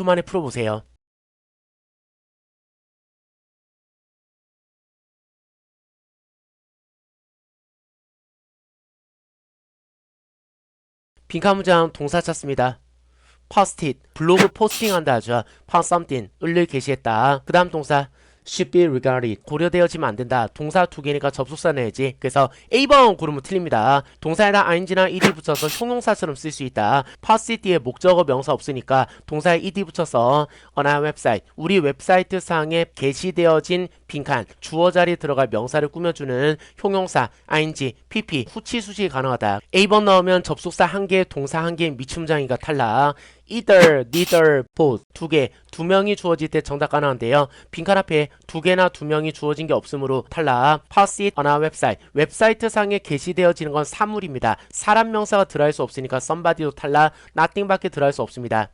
2초 만에 풀어보세요. 빈칸 문장 동사 찾습니다. post-it, 블로그 포스팅한다 하죠. post something, 을을 게시했다. 그 다음 동사 should be regarded, 고려되어지면 안 된다. 동사 두 개니까 접속사 내야지. 그래서 A번 고르면 틀립니다. 동사에다 ing나 ed 붙여서 형용사처럼 쓸 수 있다. 뒤에 목적어 명사 없으니까 동사에 ed 붙여서 on our website, 우리 웹사이트 상에 게시되어진 빈칸, 주어 자리에 들어갈 명사를 꾸며주는 형용사, ing, pp, 후치 수식이 가능하다. A번 넣으면 접속사 한 개, 동사 한 개, 미춤장이가 탈락. either, neither, both 두 개, 두 명이 주어질 때 정답 가능한데요. 빈칸 앞에 두 개나 두 명이 주어진 게 없으므로 탈락. pass it on our website. 웹사이트 상에 게시되어지는 건 사물입니다. 사람 명사가 들어갈 수 없으니까 somebody도 탈락. nothing밖에 들어갈 수 없습니다.